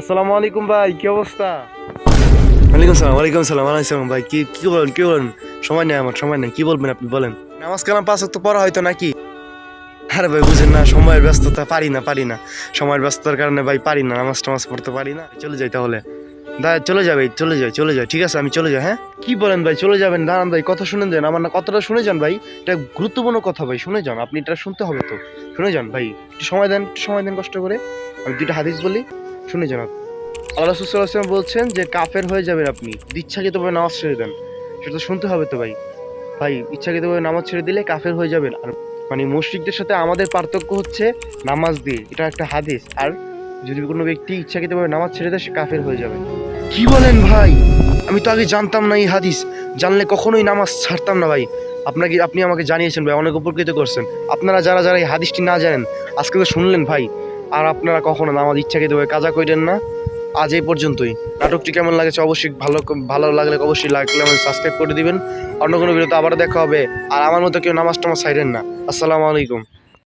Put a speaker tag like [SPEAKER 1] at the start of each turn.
[SPEAKER 1] আসসালামু আলাইকুম ভাই কি অবস্থা? ওয়ালাইকুম সালাম ওয়ালাইকুম সালাম ওয়ালাইকুম সালাম ভাই কি কি বলেন কি বলেন? সময় নেই আমার সময় নেই কি বলবেন আপনি বলেন। নামাজ কালাম পাঁচ তো পড়া হয়তো নাকি? আরে ভাই বুঝেন না সময়ের ব্যস্ততা পারি না পারি না। সময়ের ব্যস্ততার কারণে ভাই পারি না নামাজ টামাজ পড়তে পারি না। চলে যাই তাহলে। দা চলে যাবে চলে যাই চলে যাই ঠিক আছে আমি চলে যাই হ্যাঁ? কি বলেন ভাই চলে যাবেন দাঁড়ান ভাই কথা শুনে যান আমার না কথাটা শুনে যান ভাই এটা গুরুত্বপূর্ণ কথা ভাই শুনে যান আপনি এটা শুনতে হবে তো শুনে যান ভাই একটু সময় দেন একটু সময় দেন কষ্ট করে আমি দুইটা হাদিস বলি। শুনে আপনি। আল্লাহ সুসাল্লাম বলছেন যে কাফের হয়ে যাবেন আপনি ইচ্ছাকৃতভাবে নামাজ ছেড়ে দেন। সেটা তো শুনতে হবে তো ভাই। ভাই ইচ্ছাকৃতভাবে নামাজ ছেড়ে দিলে কাফের হয়ে যাবেন। আর মানে মুশরিকদের সাথে আমাদের পার্থক্য হচ্ছে নামাজ দিয়ে। এটা একটা হাদিস। আর যদি কোনো ব্যক্তি ইচ্ছাকৃতভাবে নামাজ ছেড়ে দেয়, সে কাফের হয়ে যাবে। কি বলেন ভাই? আমি তো আগে জানতাম না এই হাদিস। জানলে কখনোই নামাজ ছাড়তাম না ভাই। আপনাকে, আপনি আমাকে জানিয়েছেন ভাই, অনেক উপকৃত করছেন। আপনারা যারা যারা এই হাদিসটি না জানেন, আজকে তো শুনলেন ভাই। আর আপনারা কখনো নামাজ ইচ্ছাকৃতভাবে কাজা করেন না। আজ এই পর্যন্তই। নাটকটি কেমন লাগেছে অবশ্যই ভালো ভালো লাগলে অবশ্যই লাইক আমাদের সাবস্ক্রাইব করে দিবেন। অন্য কোনো ভিডিওতে আবার দেখা হবে। আর আমার মতো কেউ নামাজ টামাজ সাইরেন না। আসসালামু আলাইকুম।